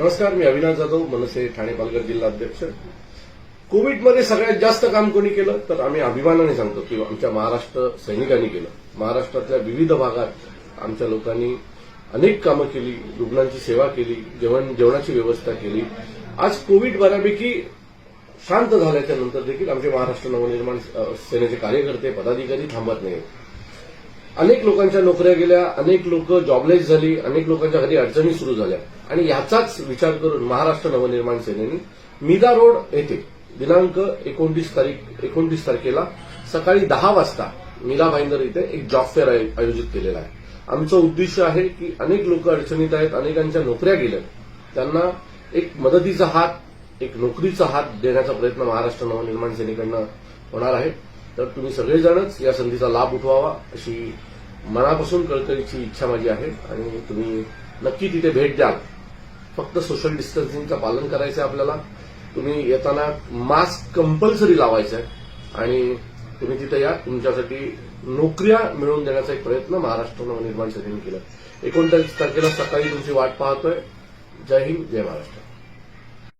नमस्कार मी अविनाश जाधव मनसे ठाणे पालघर जिल्हा अध्यक्ष. कोविडमध्ये सगळ्यात जास्त काम कोणी केलं? तर आम्ही अभिमानाने सांगतो की आमच्या महाराष्ट्र सैनिकांनी केलं. महाराष्ट्रातल्या विविध भागात आमच्या लोकांनी अनेक कामं केली रुग्णांची सेवा केली जेवण जेवणाची व्यवस्था केली. आज कोविड बऱ्यापैकी शांत झाल्याच्यानंतर देखील आमचे महाराष्ट्र नवनिर्माण सेनेचे कार्यकर्ते पदाधिकारी थांबत नाहीत. अनेक लोकांच्या नोकऱ्या गेल्या अनेक लोक जॉबलेस झाली अनेक लोकांच्या घरी अडचणी सुरू झाल्या. आणि याचाच विचार करून महाराष्ट्र नवनिर्माण सेनेने मीदा रोड येथे दिनांक एकोणतीस तारीख एकोणतीस तारखेला सकाळी दहा वाजता मीरा भाईंदर इथे एक जॉब फेअर आय- आयोजित केलेला आहे. आमचं उद्दिष्ट आहे की अनेक लोक अडचणीत आहेत अनेकांच्या नोकऱ्या गेल्या त्यांना एक मदतीचा हात एक नोकरीचा हात देण्याचा प्रयत्न महाराष्ट्र नवनिर्माण सेनेकडनं होणार आहे. तर तुम्ही सगळेजणच या संधीचा लाभ उठवावा अशी मनापासून कळकळीची इच्छा माझी आहे आणि तुम्ही नक्की तिथे भेट द्याल. फक्त सोशल डिस्टन्सिंगचं पालन करायचं आहे आपल्याला. तुम्ही येताना मास्क कंपल्सरी लावायचा आहे आणि तुम्ही तिथे या तुमच्यासाठी नोकऱ्या मिळवून देण्याचा एक प्रयत्न महाराष्ट्र नवनिर्माण सेनेने केला एकोणतीस तारखेला सकाळी तुमची वाट पाहतोय. जय हिंद जय महाराष्ट्र.